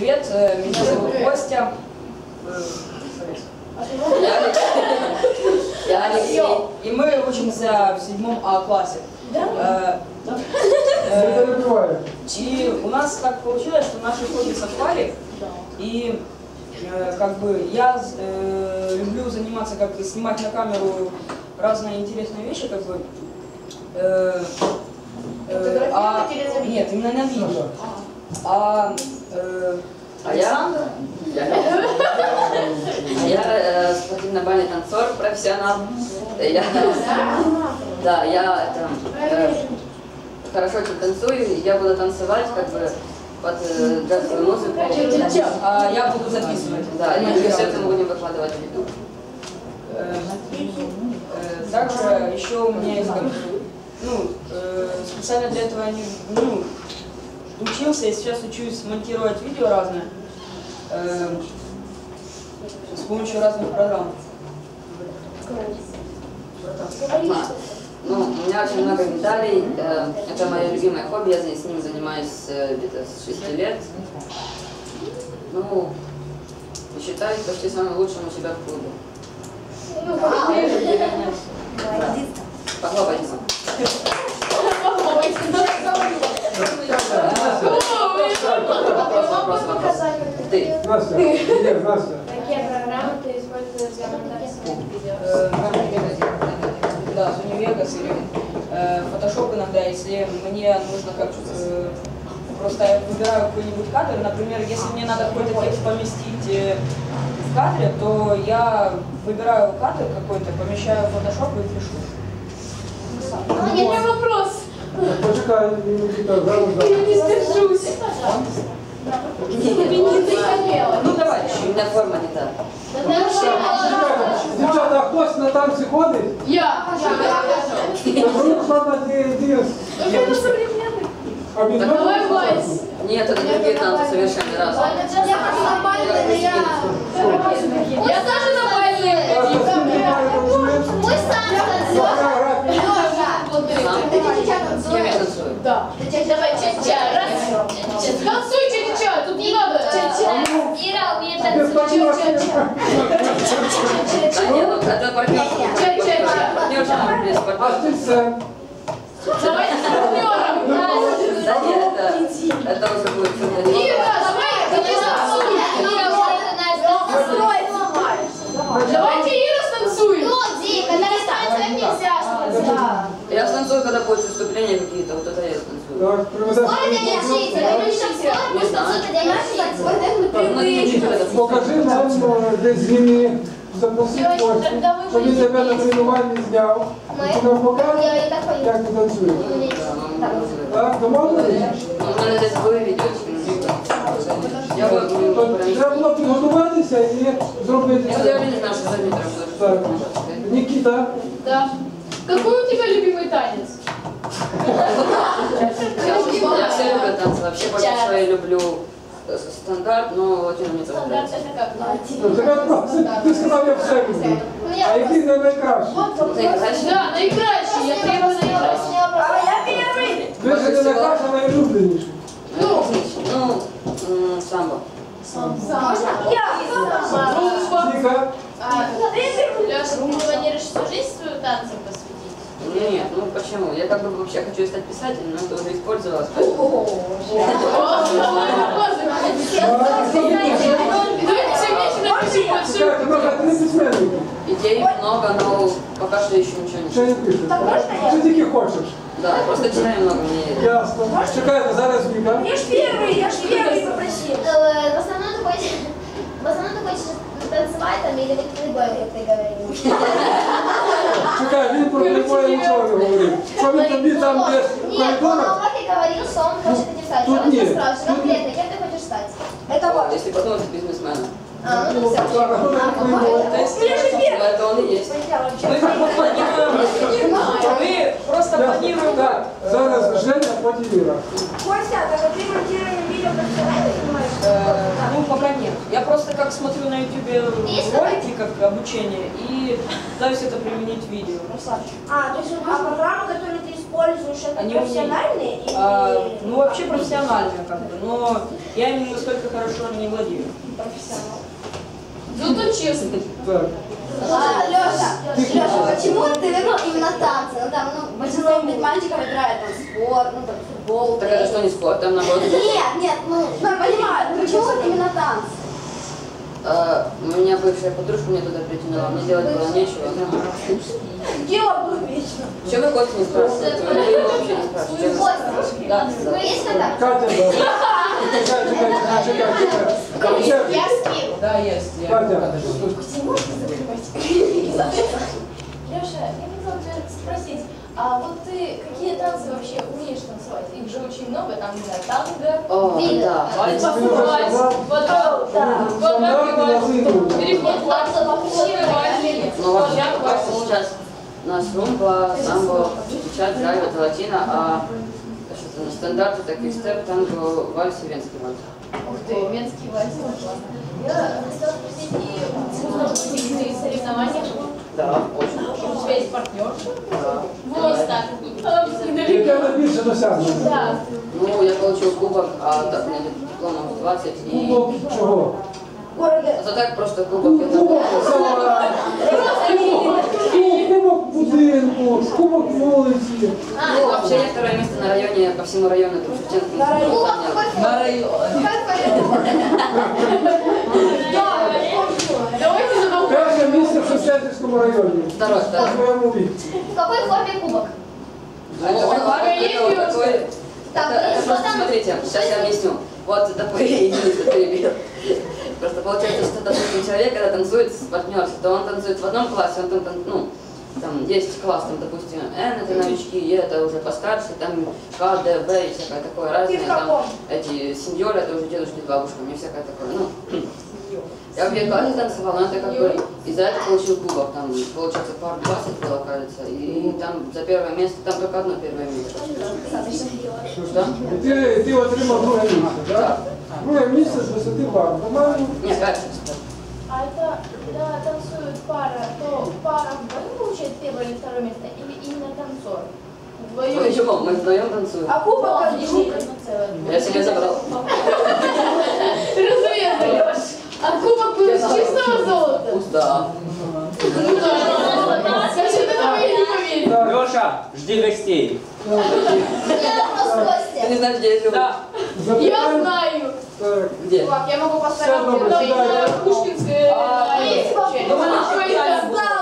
привет, э, меня зовут Костя. Э, Я Алексей. Я Алексей. И мы учимся в седьмом А классе. Э, Это э, бывает. И у нас так получилось, что наши хобби совпали. И э, как бы я э, люблю заниматься, как бы снимать на камеру разные интересные вещи, как бы. Э, э, а, нет, именно на видео. А, э, А я? Я, а я э, спортивно-бальный танцор, профессионал. Я, да, я это, э, хорошо очень танцую, я буду танцевать как бы под э, джазовую музыку. а я буду записывать. Да, и все это мы будем выкладывать в YouTube. Э, э, Также еще у меня есть ну, э, специально для этого не, ну, учился и сейчас учусь монтировать видео разные э, с помощью разных программ. А, Ну, у меня очень много медалей. э, Это мое любимое хобби, я с ним занимаюсь э, где-то с 6 лет. Ну, считаюсь почти самым лучшим у себя в клубе. Похлопайте. Вопрос, вопрос. Ты. Настя, нет, Настя. Какие программы ты используешь для монтажа видео? Э, Да, Sony Vegas или э, Photoshop иногда, если мне нужно как э, просто я выбираю какой-нибудь кадр, например, если мне надо какой-то текст поместить в кадре, то я выбираю кадр какой-то, помещаю в Photoshop и пишу. У меня вопрос. Почекай, Никита, зараз, Я зараз. не сдержусь. Ну давай. У меня форма не та. Дівчата, а хтось на танці ходить? Я. Ну, ладно, ти, ти. Это современный. А він Давай Вайс. Нет, это другие танцы совершенно разные. Я нормальный, я... Я тоже нормальный. А з ким ти має танцює? Мой сам Фотографії. С кем я танцую? Да. Давай, ча-ча, Ну это А партнерства. стільце? Давайте с партнером. Это, уже будет Ира, давай, давай. Давайте Ира станцует. Я станцую, когда будет выступления какие-то, вот это я станцую. Так, приведеш. Покажи нам е, десь зміни, запроси Костю, щоб він тебе на тренуванні зняв. І нам покаже, як ти танцюєш. Так, домовились? Ну, у мене десь були відеочки, ну, Я То вот, Треба було підготуватися і зробити я це. не знаю, что за метром Так. Нікіта, Да. Какой у тебя любимый танец? Я все люблю танцы, вообще больше всего я люблю э, стандарт, но вот он мне тоже Стандарт это как? ну, просто, ти сказав, я все люблю. А який не найкращий? Наикраще? Да, наикращий, я требую наикращий. Ви ж не найкращий, а найулюбленіший. Ну, ну, м, самбо. Дружба. Віка, Леша, ты планируешь всю жизнь свою танцам посвятить? Нет, ну почему? Я как бы вообще хочу стать писателем, но это уже использовалось. Идей много, но пока что еще ничего не Ще не пишеш? Чи тільки хочеш? Да, просто читаю много, мне Ясно. Чекайте, зараз Віка. Я ж первый, я ж первый попросил. Э, В основном ты хочешь, в основном ты хочешь танцевать там или вот плейбой, как ты говорил. Чекай, він про прибоє нічого не говорив. Що він тобі там десь в Нет, он на коридорах? уроке говорил, что он хочет этим стать. тут Я вас нет, спрашиваю, тут конкретно, кем ты хочешь стать? Это вот. Если подумать, бизнесменом. А, ну так все. Так, а хто таке прибоє? То есть Ну, это он и есть. мы как бы планируем, мы просто планируем Так, зараз Женя, потім Іра. Костя, так а ты просто как смотрю на ютубе Есть ролики, как обучение, и пытаюсь это применить в видео. А, то есть а программа, которую ты используешь, это Они профессиональные или... А, ну, вообще профессиональные, как бы, но я ими настолько хорошо не владею. профессионал? Зато честно. Так. А, Леша, Леша, почему ты выбрал именно танцы? Ну там, ну, большинство мальчиков играют там спорт, ну там футбол. Так это что не спорт, там наоборот. Нет, нет, ну, я понимаю, ну, почему именно танцы? А, у меня бывшая подружка меня туда притянула, мне делать было нечего. Дело было вечно. Чем вы Костя не спрашиваете? Вы вообще не спрашиваете. Чем вы- Костя, Да, ну да. есть контакт? Катя, да. Чекай, чекай, чекай, чекай, чекай. Короче, Я скину. Да, есть. Я Катя, Леша, я хотела тебя спросить, а вот ты какие танцы вообще умеешь танцевать? Их же очень много, там, не знаю, танго, О, да. Вот так, Да. и стандарты вальс. называют. Переход вальс. Ну, вообще, как сейчас у нас румба, самбо, чат, драйв, это латина, а на стандарты таких степ, танго, вальс и венский вальс. ух ты, венский вальс. Я хотела спросить, и можно соревнования? Да, очень. У тебя есть партнер? Да. більше досягнення. Ну, я получил кубок, а так мені дипломов 20 і... Кубок чого? За так просто кубок я Кубок Кубок будинку, кубок вулиці. Ну, вообще я второе место на районе, по всему району Трушевченко. На районе. На районе. В Шевченковском районе. Второе, да. По своему. В какой форме кубок? Смотрите, сейчас я объясню. Вот такой, перебил. Просто получается, что, допустим, человек, когда танцует с партнершей, то он танцует в одном классе, он там, ну, там есть класс, там, допустим, N это новички, E это уже постарше, там К, Д, В и всякое такое разное, там эти сеньоры, это уже дедушки с бабушками и всякое такое, ну, я в классе танцевала, но это как бы, и за это получил кубок, там, получается, пар 20 было, кажется, и там за первое место, там только одно первое место. Что? І ти, ти отримав друге місце, так? Друге місце з висоти бару. Нормально? Нет, кажется, А это, когда танцует пара, то пара вдвоем получает первое или второе место, или именно танцор? Вдвоем. Вдвоем, мы вдвоем танцуем. А кубок Ну, как лишний группа? танцор. Я себе забрал. А кубок был из чистого золота? Да. Ты нам я не поверю. Так, Леша, жди гостей. Я Ты не Костя. знаешь, где я живу? Да. Я знаю. Так. Где? Чувак, я могу поставить. Пушкинская. А, есть? Думаю, что